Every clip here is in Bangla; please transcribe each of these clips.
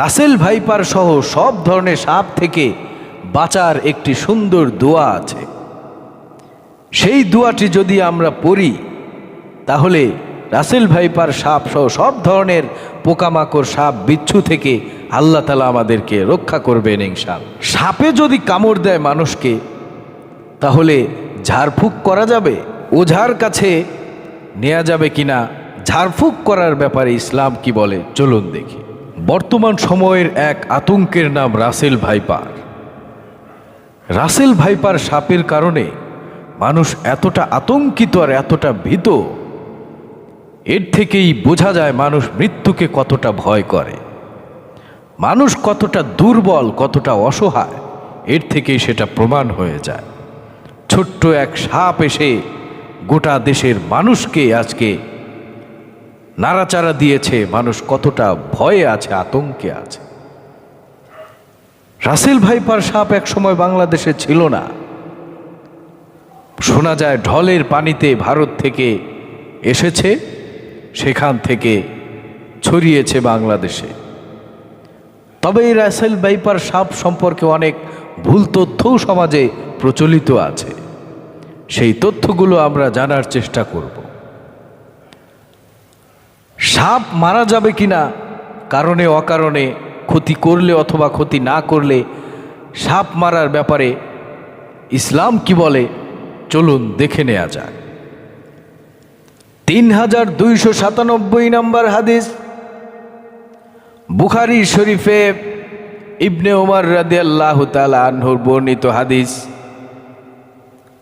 রাসেল ভাইপার সহ সব ধরনের সাপ থেকে বাঁচার একটি সুন্দর দোয়া আছে। সেই দোয়াটি যদি আমরা পড়ি, তাহলে রাসেল ভাইপার সাপ সহ সব ধরনের পোকামাকড় সাপ বিচ্ছু থেকে আল্লাহ তালা আমাদেরকে রক্ষা করবেন ইনশাল সাপে যদি কামড় দেয় মানুষকে, তাহলে ঝাড়ফুঁক করা যাবে? ওঝার কাছে নেওয়া যাবে কিনা? ঝাড়ফুঁক করার ব্যাপারে ইসলাম কি বলে? চলুন দেখি। বর্তমান সময়ের এক আতঙ্কের নাম রাসেল ভাইপার। রাসেল ভাইপার সাপের কারণে মানুষ এতটা আতঙ্কিত আর এতটা ভীত, এর থেকেই বোঝা যায় মানুষ মৃত্যুকে কতটা ভয় করে। মানুষ কতটা দুর্বল, কতটা অসহায়, এর থেকেই সেটা প্রমাণ হয়ে যায়। ছোট্ট এক সাপ এসে গোটা দেশের মানুষকে আজকে নাড়াচাড়া দিয়েছে, মানুষ কতটা ভয়ে আছে, আতঙ্কে আছে। রাসেল ভাইপার সাপ এক সময় বাংলাদেশে ছিল না। শোনা যায় ঢলের পানিতে ভারত থেকে এসেছে, সেখান থেকে ছড়িয়েছে বাংলাদেশে। তবে এই রাসেল ভাইপার সাপ সম্পর্কে অনেক ভুল তথ্যও সমাজে প্রচলিত আছে। সেই তথ্যগুলো আমরা জানার চেষ্টা করব। সাপ মারা যাবে কিনা, কারণে অকারণে ক্ষতি করলে অথবা ক্ষতি না করলে সাপ মারার ব্যাপারে ইসলাম কি বলে, চলুন দেখে নেওয়া যাক। তিন হাজার দুইশো সাতানব্বই নম্বর হাদিস, বুখারি শরীফে ইবনে ওমর রাদি আল্লাহ আনহুর বর্ণিত হাদিস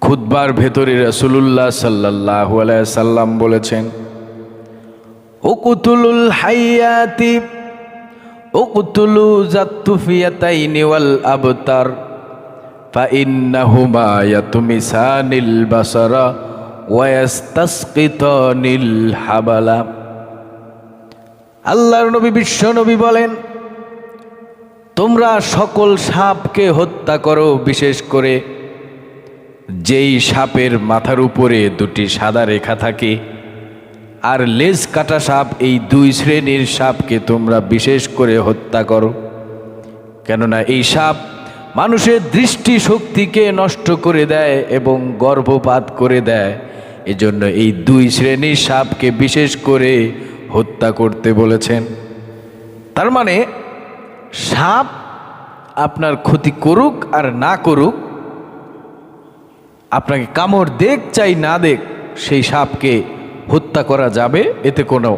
খুদ্বার ভেতরে রসুল্লাহ সাল্লাহ সাল্লাম বলেছেন উকুতুলুল হাইয়াতি উকুতুলু জাত্তুফিয়াতাইনি ওয়াল আবতার فإنهما يطمسان البصر ويستسقطان الحبل আল্লাহর নবী বিশ্ব নবী বলেন তোমরা সকল সাপকে হত্যা করো বিশেষ করে যেই সাপের মাথার উপরে দুটি সাদা রেখা থাকে আর লেজ কাটা সাপ এই দুই শ্রেণির সাপকে তোমরা বিশেষ করে হত্যা করো। কেননা এই সাপ মানুষের দৃষ্টি শক্তিকে নষ্ট করে দেয় এবং গর্ভপাত করে দেয়। এজন্য এই দুই শ্রেণির সাপকে বিশেষ করে হত্যা করতে বলেছেন। তার মানে সাপ আপনার ক্ষতি করুক আর না করুক, আপনাকে কামড় দেখ চাই না দেখ, সেই সাপকে হত্যা করা যাবে, এতে কোনো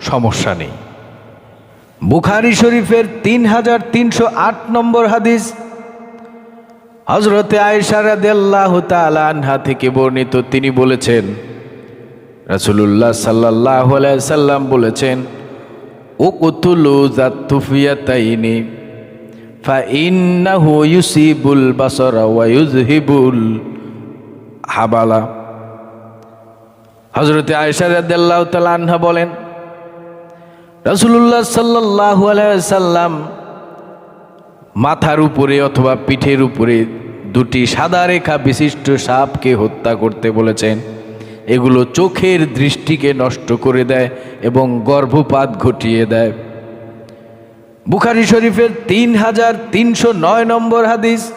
সমস্যা নেই। বুখারি শরীফের তিন হাজার তিনশো আট নম্বর হাদিস হজরতে আয়সারাদাল্লাহ আনহা থেকে বর্ণিত, তিনি বলেছেন, রাসুলুল্লাহ সাল্লাহ সাল্লাম বলেছেন ও কুতুলু জাতুফিয়াতাইনি ফাইন্নাহু ইউসিবুল বাসরা ওয়া ইউজহিবুল হাবালা। হজরতে আয়সারাদাল্লাহ আনহা বলেন রসুল্লাহ সাল্লাহ সাল্লাম মাথার উপরে অথবা পিঠের উপরে দুটি সাদা রেখা বিশিষ্ট সাপকে হত্যা করতে বলেছেন। এগুলো চোখের দৃষ্টিকে নষ্ট করে দেয় এবং গর্ভপাত ঘটিয়ে দেয়। বুখারি শরীফের তিন হাজার তিনশো নয় নম্বর হাদিস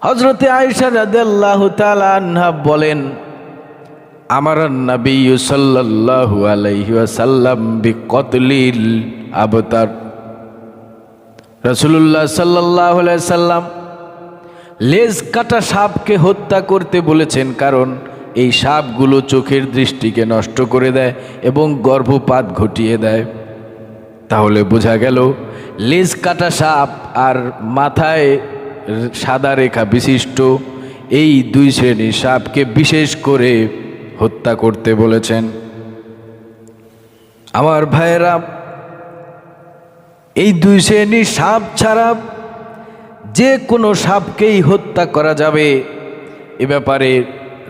হজরতে আয়সা রাদেল্লাহ আনহা বলেন আমার নবী সাল্লাল্লাহু আলাইহি ওয়াসাল্লাম বিকতলিল আবতার। রসুল্লাহ সাল্লাহ সাল্লাম লেজ কাটা সাপকে হত্যা করতে বলেছেন, কারণ এই সাপগুলো চোখের দৃষ্টিকে নষ্ট করে দেয় এবং গর্ভপাত ঘটিয়ে দেয়। তাহলে বোঝা গেল, লেজ কাটা সাপ আর মাথায় সাদা রেখা বিশিষ্ট এই দুই শ্রেণির সাপকে বিশেষ করে হত্যা করতে বলেছেন। আমার ভাইয়েরা, এই দুই শ্রেণির সাপ ছাড়া যে কোনো সাপকেই হত্যা করা যাবে এ ব্যাপারে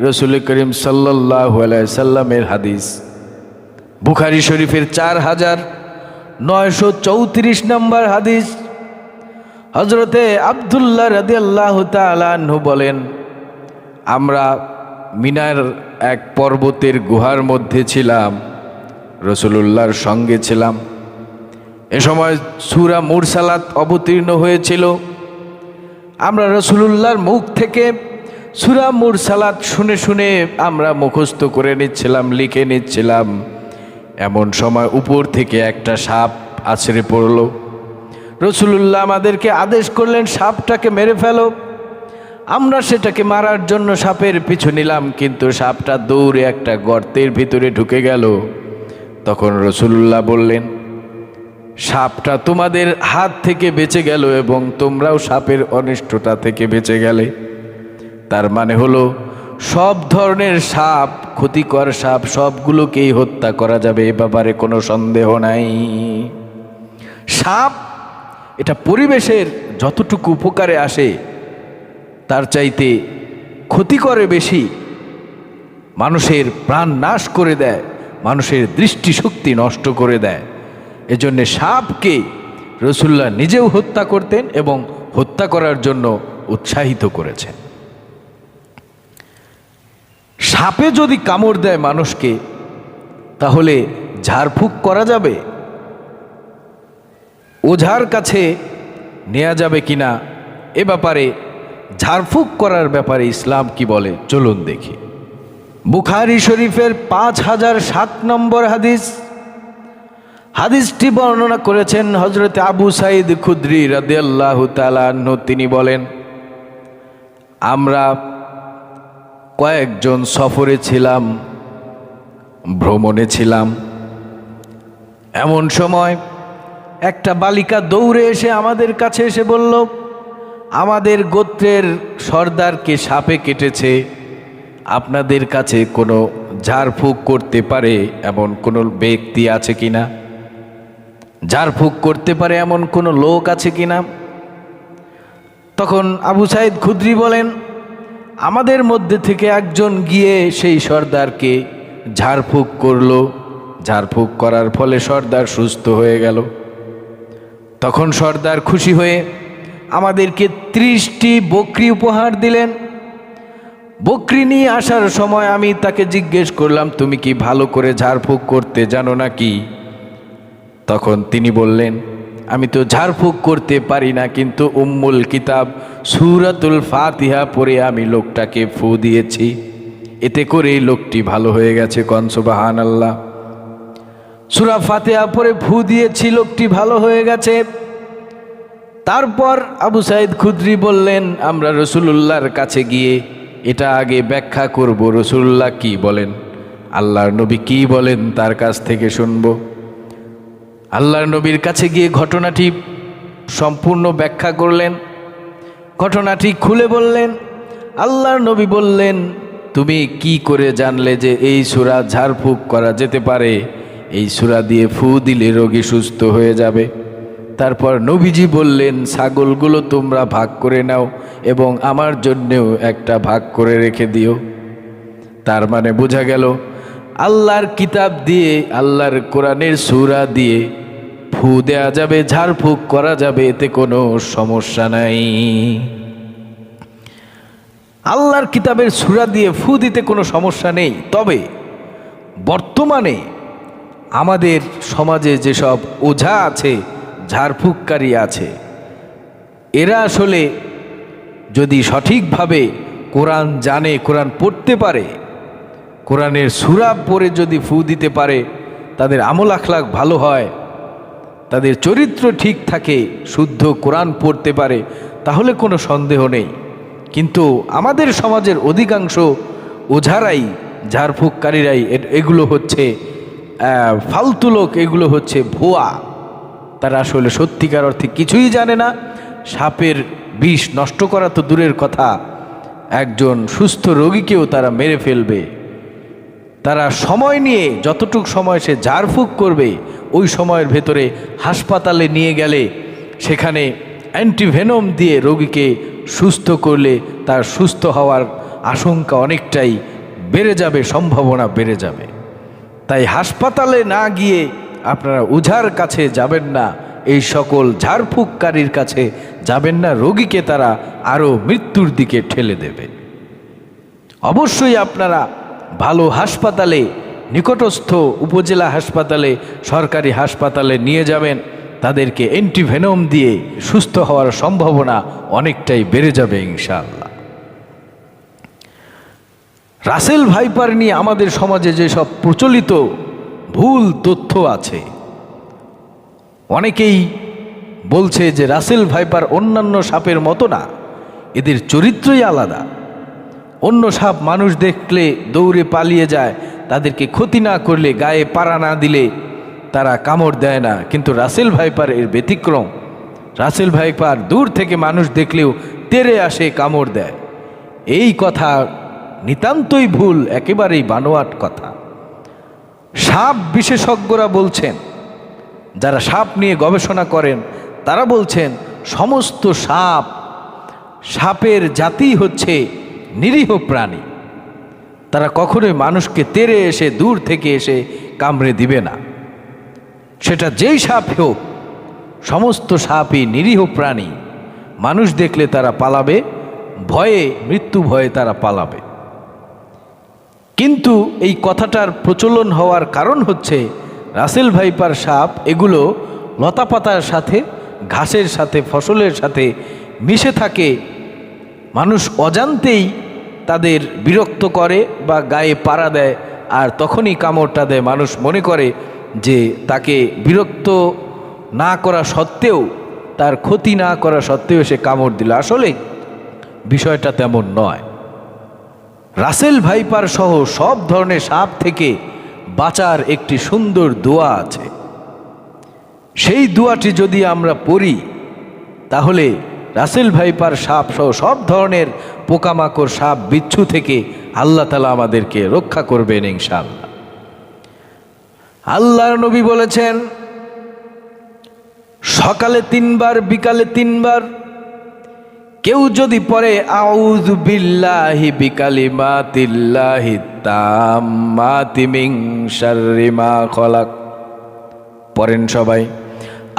রসুল করিম সাল্লাহ সাল্লামের হাদিস। বুখারি শরীফের চার হাজার নয়শো চৌত্রিশ নম্বর হাদিস। হজরতে আবদুল্লাহ রাদি আল্লাহ তালু বলেন, আমরা মিনার এক পর্বতের গুহার মধ্যে ছিলাম, রসুলুল্লাহর সঙ্গে ছিলাম। এ সময় সুরা মুরসালাত অবতীর্ণ হয়েছিল। আমরা রসুলুল্লাহর মুখ থেকে সুরা মুরসালাত শুনে শুনে আমরা মুখস্থ করে নিচ্ছিলাম, লিখে নিচ্ছিলাম। এমন সময় উপর থেকে একটা সাপ আছড়ে পড়ল। রসুলুল্লাহ আমাদেরকে আদেশ করলেন, সাপটাকে মেরে ফেলো। আমরা সেটাকে মারার জন্য সাপের পিছু নিলাম, কিন্তু সাপটা দৌড়ে একটা গর্তের ভিতরে ঢুকে গেল। তখন রসুলুল্লাহ বললেন, সাপটা তোমাদের হাত থেকে বেঁচে গেল এবং তোমরাও সাপের অনিষ্টতা থেকে বেঁচে গেলে। তার মানে হলো, সব ধরনের সাপ, ক্ষতিকর সাপ, সবগুলোকেই হত্যা করা যাবে, এ ব্যাপারে কোনো সন্দেহ নাই। সাপ, এটা পরিবেশের যতটুকু উপকারে আসে তার চাইতে ক্ষতি করে বেশি। মানুষের প্রাণ নাশ করে দেয়, মানুষের দৃষ্টিশক্তি নষ্ট করে দেয়। এজন্য সাপকে রসুল্লাহ নিজেও হত্যা করতেন এবং হত্যা করার জন্য উৎসাহিত করেছেন। সাপে যদি কামড় দেয় মানুষকে, তাহলে ঝাড়ফুঁক করা যাবে? ওঝার কাছে নেওয়া যাবে কিনা এ ব্যাপারে ঝাড়ফুঁক করার ব্যাপারে ইসলাম কি বলে? চলুন দেখি। বুখারি শরীফের পাঁচ হাজার সাত নম্বর হাদিস। হাদিসটি বর্ণনা করেছেন হজরত আবু সাইদ খুদ্রি রাদিয়াল্লাহু তালাহ তিনি বলেন, আমরা কয়েকজন সফরে ছিলাম, ভ্রমণে ছিলাম। এমন সময় একটা বালিকা দৌড়ে এসে আমাদের কাছে এসে বলল আমাদের গোত্রের সর্দারকে সাপে কেটেছে। আপনাদের কাছে কোনো ঝাড়ফুঁক করতে পারে এমন কোনো ব্যক্তি আছে কি না ঝাড়ফুঁক করতে পারে এমন কোনো লোক আছে কি না তখন আবু সাইদ খুদ্রি বলেন, আমাদের মধ্যে থেকে একজন গিয়ে সেই সর্দারকে ঝাড়ফুঁক করল। ঝাড়ফুঁক করার ফলে সর্দার সুস্থ হয়ে গেল। তখন সর্দার খুশি হয়ে আমাদেরকে ত্রিশটি বকরি উপহার দিলেন। বকরি নিয়ে আসার সময় আমি তাকে জিজ্ঞেস করলাম, তুমি কি ভালো করে ঝাড়ফুঁক করতে জানো নাকি? তখন তিনি বললেন, আমি তো ঝাড়ফুঁক করতে পারি না, কিন্তু উম্মুল কিতাব সুরাতুল ফাতিহা পরে আমি লোকটাকে ফু দিয়েছি। এতে করে লোকটি ভালো হয়ে গেছে কনসবাহান আল্লাহ সুরা ফাতেহা পরে ফু দিয়েছি, লোকটি ভালো হয়ে গেছে। তারপর আবু সাইদ খুদ্রি বললেন, আমরা রসুলুল্লাহর কাছে গিয়ে এটা আগে ব্যাখ্যা করব। রসুল্লাহ কি বলেন? আল্লাহর নবী কি বলেন তার কাছ থেকে শুনব। আল্লাহর নবীর কাছে গিয়ে ঘটনাটি সম্পূর্ণ ব্যাখ্যা করলেন। ঘটনাটি খুলে বললেন, আল্লাহর নবী বললেন, তুমি কি করে জানলে যে এই সুরা ঝাড়ফুঁক করা যেতে পারে? এই সুরা দিয়ে ফু দিলে রোগী সুস্থ হয়ে যাবে। তারপর নবীজি বললেন, ছাগলগুলো তোমরা ভাগ করে নাও এবং আমার জন্যেও একটা ভাগ করে রেখে দিও। তার মানে বোঝা গেল, আল্লাহর কিতাব দিয়ে, আল্লাহর কোরআনের সুরা দিয়ে ফু দেয়া যাবে, ঝাড়ফুঁক করা যাবে, এতে কোনো সমস্যা নাই। আল্লাহর কিতাবের সুরা দিয়ে ফু দিতে কোনো সমস্যা নেই। তবে বর্তমানে আমাদের সমাজে যেসব ওঝা আছে ঝাড়ফুঁককারী আছে। এরা আসলে যদি সঠিকভাবে কোরআন জানে, কোরআন পড়তে পারে, কোরআনের সুরা পড়ে যদি ফু দিতে পারে, তাদের আমল আখলাক ভালো হয়, তাদের চরিত্র ঠিক থাকে, শুদ্ধ কোরআন পড়তে পারে, তাহলে কোনো সন্দেহ নেই। কিন্তু আমাদের সমাজের অধিকাংশ ওঝারাই, ঝাড়ফুঁককারীরাই এগুলো হচ্ছে ফালতু লোক, এগুলো হচ্ছে ভুয়া। তারা আসলে সত্যিকার অর্থে কিছুই জানে না। সাপের বিষ নষ্ট করা তো দূরের কথা। একজন সুস্থ রোগীকেও তারা মেরে ফেলবে। তারা সময় নিয়ে যতটুক সময় সে ঝাড়ফুঁক করবে, ওই সময়ের ভেতরে হাসপাতালে নিয়ে গেলে সেখানে অ্যান্টিভেনম দিয়ে রোগীকে সুস্থ করলে তার সুস্থ হওয়ার আশঙ্কা অনেকটাই বেড়ে যাবে, সম্ভাবনা বেড়ে যাবে। তাই হাসপাতালে না গিয়ে আপনারা উঝার কাছে যাবেন না। এই সকল ঝাড়ফুঁককারীর কাছে যাবেন না, রোগীকে তারা আরও মৃত্যুর দিকে ঠেলে দেবে। অবশ্যই আপনারা ভালো হাসপাতালে, নিকটস্থ উপজেলা হাসপাতালে, সরকারি হাসপাতালে নিয়ে যাবেন। তাদেরকে অ্যান্টিভেনম দিয়ে সুস্থ হওয়ার সম্ভাবনা অনেকটাই বেড়ে যাবে ইনশাআল্লাহ। রাসেল ভাইপার নিয়ে আমাদের সমাজে যেসব প্রচলিত ভুল তথ্য আছে। অনেকেই বলছে যে রাসেল ভাইপার অন্যান্য সাপের মতো না, এদের চরিত্রই আলাদা। অন্য সাপ মানুষ দেখলে দৌড়ে পালিয়ে যায়, তাদেরকে ক্ষতি না করলে গায়ে পাড়া না দিলে তারা কামড় দেয় না। কিন্তু রাসেল ভাইপার এর ব্যতিক্রম, রাসেল ভাইপার দূর থেকে মানুষ দেখলেও তেরে আসে, কামড় দেয়। এই কথা নিতান্তই ভুল, একেবারেই বানোয়াট কথা। সাপ বিশেষজ্ঞরা বলছেন, যারা সাপ নিয়ে গবেষণা করেন, তারা বলছেন সমস্ত সাপ সাপের জাতি হচ্ছে নিরীহ প্রাণী। তারা কখনোই মানুষকে তেরে এসে, দূর থেকে এসে কামড়ে দিবে না। সেটা যেই সাপ হোক, সমস্ত সাপই নিরীহ প্রাণী। মানুষ দেখলে তারা পালাবে, ভয়ে, মৃত্যু ভয়ে তারা পালাবে। কিন্তু এই কথাটার প্রচলন হওয়ার কারণ হচ্ছে রাসেল ভাইপার সাপ এগুলো লতাপাতার সাথে, ঘাসের সাথে, ফসলের সাথে মিশে থাকে। মানুষ অজান্তেই তাদের বিরক্ত করে বা গায়ে পাড়া দেয় আর তখনই কামড়টা দেয়। মানুষ মনে করে যে তাকে বিরক্ত না করা সত্ত্বেও, তার ক্ষতি না করা সত্ত্বেও সে কামড় দিল। আসলে বিষয়টা তেমন নয়। রাসেল ভাইপার সহ সব ধরনের সাপ থেকে বাঁচার একটি সুন্দর দোয়া আছে। সেই দোয়াটি যদি আমরা পড়ি, তাহলে রাসেল ভাইপার সাপ সহ সব ধরনের পোকামাকড় সাপ বিচ্ছু থেকে আল্লাহ তালা আমাদেরকে রক্ষা করবেন ইনশাআল্লাহ। আল্লাহর নবী বলেছেন, সকালে তিনবার, বিকালে তিনবার কেউ যদি পরে আউযু বিল্লাহি বিকালিমাতিল্লাহি তাম্মাতি খলাক। পড়েন সবাই,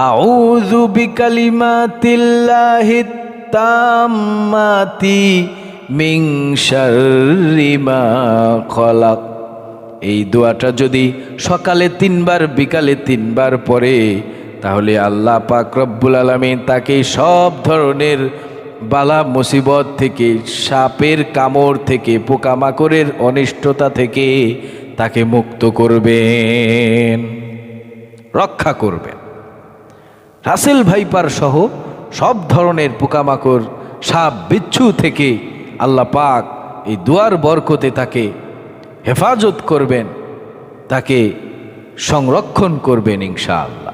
আউযু বিকালিমাতিল্লাহি তাম্মাতি মা খলাক। এই দোয়াটা যদি সকালে তিনবার, বিকালে তিনবার পরে তাহলে আল্লাহ পাক রব্বুল আলমিন তাকে সব ধরনের বালা মুসিবত থেকে, সাপের কামড় থেকে, পোকামাকড়ের অনিষ্টতা থেকে তাকে মুক্ত করবেন, রক্ষা করবেন। রাসেল ভাইপার সহ সব ধরনের পোকামাকড়, সাপ, বিচ্ছু থেকে আল্লাহ পাক এই দুয়ার বরকতে তাকে হেফাজত করবেন, তাকে সংরক্ষণ করবেন ইনশাআল্লাহ।